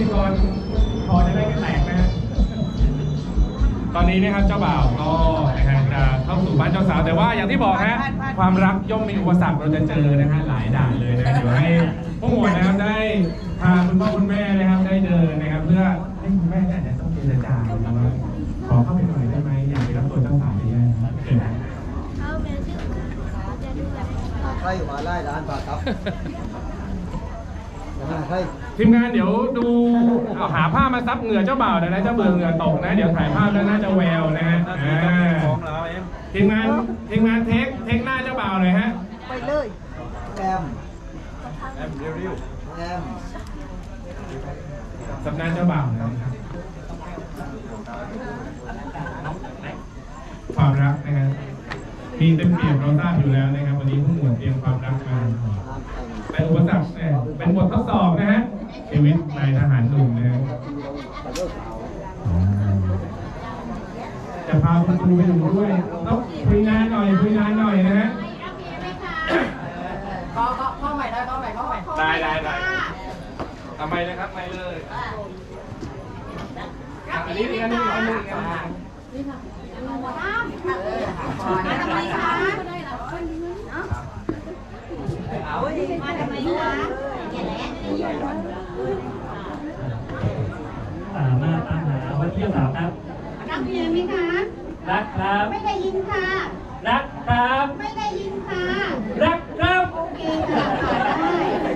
ธีกรพอจะได้ไม่แตกนะตอนนี้นะครับเจ้าบ่าวก็นะฮะจะเข้าสู่บ้านเจ้าสาว แต่ว่าอย่างที่บอกฮะความรักย่อมมีอุปสรรคเราจะเจอนะฮะหลายด่านเลยนะเดี๋ยวให้พวกหมวดนะครับได้พาคุณพ่อคุณแม่นะครับได้เดินนะครับ เพื่อให้คุณแม่เนี่ยต้องเจรจาแล้วก็ขอเข้าไปหน่อยได้ไหมอยากไปรับตัวเจ้าสาวเนี่ยนะใกล้อยู่มาไล่ร้านบาครับ ใครทีมงานเดี๋ยวดูเอาหาผ้ามาซับเหงื่อเจ้าบ่าวหน่อยนะเจ้าเบื่อเหงื่อตกนะ เดี๋ยวถ่ายภาพแล้วน่าจะแววนะฮะอ่าของเราเองทีมงานทีมงานเทคเทคหน้าเจ้าบ่าวหน่อยฮะ ไปเลยแอมแอมเรียวแอมสัปดาห์เจ้าบ่าวนะครับความรักนะฮะ มีเต็มเปี่ยมเราทราบอยู่แล้วนะครับ วันนี้ผู้หมวดเตรียมความรักมาเป็นอุปสรรคเนี่ยเป็นบททดสอบนะฮะชีวิตนายทหารหนุ่มนะฮะจะพาคุณครูไปดูด้วยต้องคุยงานหน่อยคุยงานหน่อยนะฮะก็ก็เข้าใหม่ได้เข้าใหม่เข้าใหม่ได้ได้ได้ทำไมนะครับไม่เลยอะอันนี้อีกอันหนึงอีกอันหนึงอีกอันหนึง มาทำไมคะเอามาทำไมคะอย่าแหละสามารถตามหาว่าเที่ยวสาวครับ รักเมียไหมคะ รักครับ ไม่ได้ยินค่ะ รักครับ ไม่ได้ยินค่ะ รักครับโอเคค่ะได้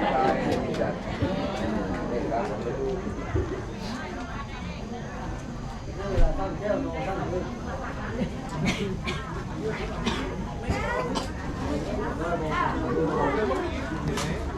ตั้งเที่ยวโน่ 되네.